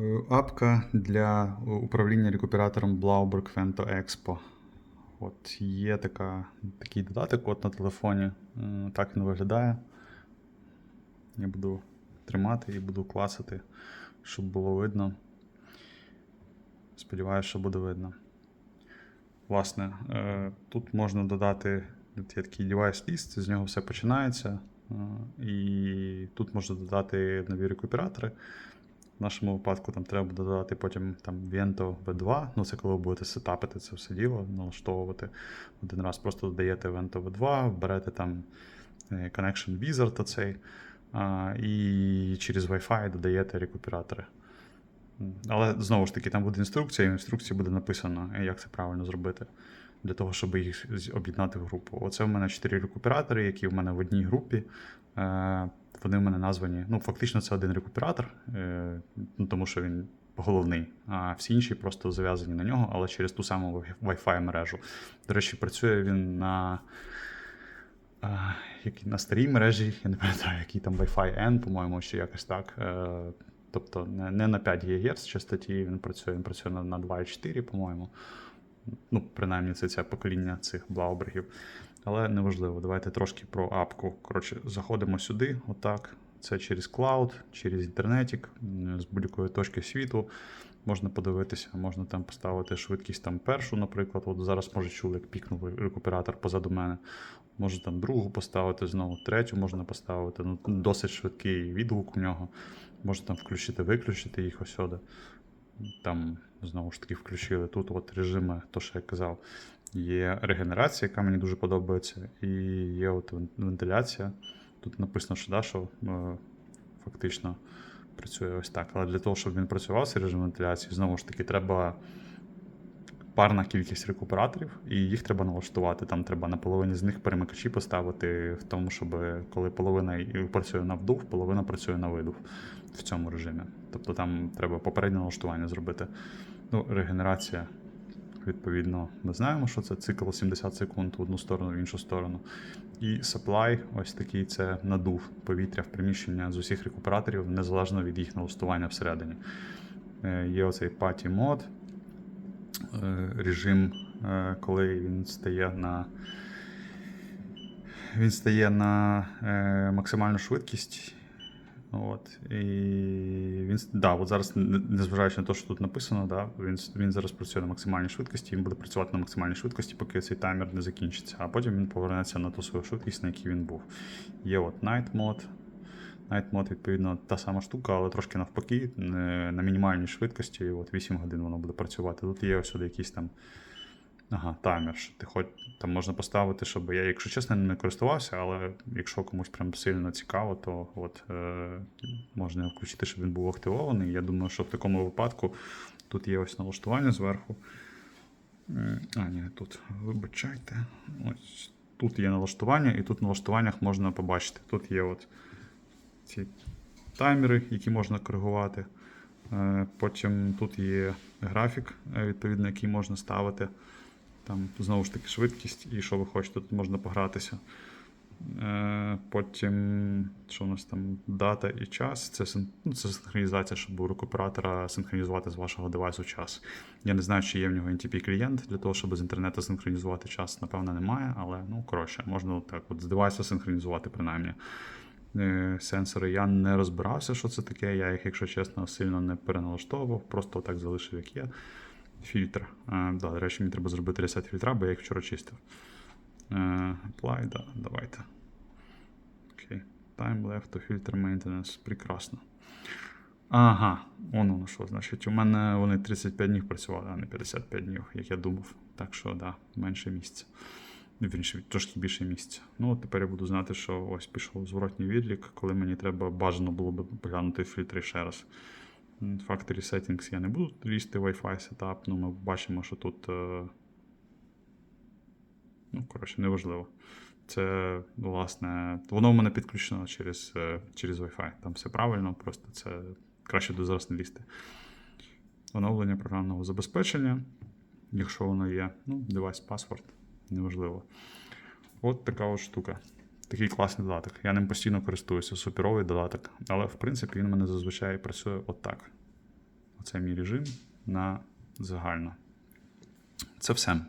Е, Апка для управління рекуператором Blauberg Vento Expo. От є така, такий додаток от на телефоні. Е, Так він виглядає. Я буду тримати і буду класити, щоб було видно. Сподіваюся, що буде видно. Власне, е, тут можна додати є такий device list, з нього все починається. Е, І тут можна додати нові рекуператори. В нашому випадку там треба додати потім там Vento V2. Ну, це коли ви будете сетапити це все діло, налаштовувати. Один раз просто додаєте Vento V2, берете там е, Connection Wizard оцей, і через Wi-Fi додаєте рекуператори. Але знову ж таки, там буде інструкція, і в інструкції буде написано, е, як це правильно зробити. Для того, щоб їх об'єднати в групу. Оце в мене чотири рекуператори, які в мене в одній групі. Вони в мене названі. Ну, фактично, це один рекуператор, е, ну, тому що він головний, а всі інші просто зав'язані на нього, але через ту саму Wi-Fi мережу. До речі, працює він на, е, на старій мережі, я не пам'ятаю, який там Wi-Fi N, по-моєму, чи якось так. Е, Тобто не, на 5 ГГц частоті він працює, він працює на 2,4, по-моєму. Ну, принаймні, це це покоління цих блаубергів. Але неважливо, давайте трошки про апку. Коротше, заходимо сюди, отак. Це через клауд, через інтернетік, з будь-якої точки світу. Можна подивитися, можна там поставити швидкість там першу, наприклад. От зараз може чули, як пікнув рекуператор позаду мене. Може там другу поставити, знову третю можна поставити. Ну, досить швидкий відгук у нього. Можна там включити, виключити їх ось сюди. Там знову ж таки включили тут от режими, то що я казав. Є регенерація, яка мені дуже подобається, і є от вентиляція. Тут написано, що, да, е, фактично працює ось так. Але для того, щоб він працював цей режим вентиляції, знову ж таки, треба парна кількість рекуператорів, і їх треба налаштувати. Там треба на половині з них перемикачі поставити в тому, щоб коли половина працює на вдув, половина працює на видув в цьому режимі. Тобто там треба попереднє налаштування зробити. Ну, регенерація, відповідно, ми знаємо, що це цикл 70 секунд в одну сторону, в іншу сторону. І supply, ось такий це надув повітря в приміщення з усіх рекуператорів, незалежно від їх налаштування всередині. Е, Є оцей party мод, режим, е, коли він стає на. Він стає на е, максимальну швидкість. От, і він, да, от зараз, незважаючи на те, що тут написано, да, він, він зараз працює на максимальній швидкості, він буде працювати на максимальній швидкості, поки цей таймер не закінчиться, а потім він повернеться на ту свою швидкість, на якій він був. Є от Night Mode. Night Mode, відповідно, та сама штука, але трошки навпаки, е, на мінімальній швидкості, от 8 годин воно буде працювати. Тут є ось якийсь там Ага, таймер. Ти хоч там можна поставити, щоб я, якщо чесно, не користувався, але якщо комусь прям сильно цікаво, то от е, можна включити, щоб він був активований. Я думаю, що в такому випадку тут є ось налаштування зверху. А, ні, тут вибачайте. Ось тут є налаштування, і тут в налаштуваннях можна побачити. Тут є от ці таймери, які можна коригувати. Е, Потім тут є графік, е, відповідно, який можна ставити. Там знову ж таки швидкість і що ви хочете, тут можна погратися. Е, Потім, що у нас там дата і час. Це, ну, це синхронізація, щоб у рекуператора синхронізувати з вашого девайсу час. Я не знаю, чи є в нього NTP-клієнт для того, щоб з інтернету синхронізувати час, напевно, немає, але ну, коротше, можна так от з девайсу синхронізувати принаймні. Е, Сенсори я не розбирався, що це таке. Я їх, якщо чесно, сильно не переналаштовував, просто так залишив, як є. Фільтр. Е, да, до речі, мені треба зробити ресет фільтра, бо я їх вчора чистив. Е, apply, да, давайте. Окей. Time left to filter maintenance. Прекрасно. Ага, воно воно що. Значить, у мене вони 35 днів працювали, а не 55 днів, як я думав. Так що, да, менше місця. Вірніше, трошки більше місця. Ну, от тепер я буду знати, що ось пішов зворотній відлік, коли мені треба бажано було б поглянути фільтри ще раз. Factory settings я не буду лізти Wi-Fi setup, ну ми бачимо, що тут. е, Ну, коротше, неважливо. Це, власне, воно в мене підключено через, е, через Wi-Fi. Там все правильно, просто це краще до зараз не лізти. Оновлення програмного забезпечення, якщо воно є, ну, девайс password, неважливо. От така от штука. Такий класний додаток. Я ним постійно користуюся, суперовий додаток. Але в принципі він мене зазвичай працює отак. Оце мій режим на загально. Це все.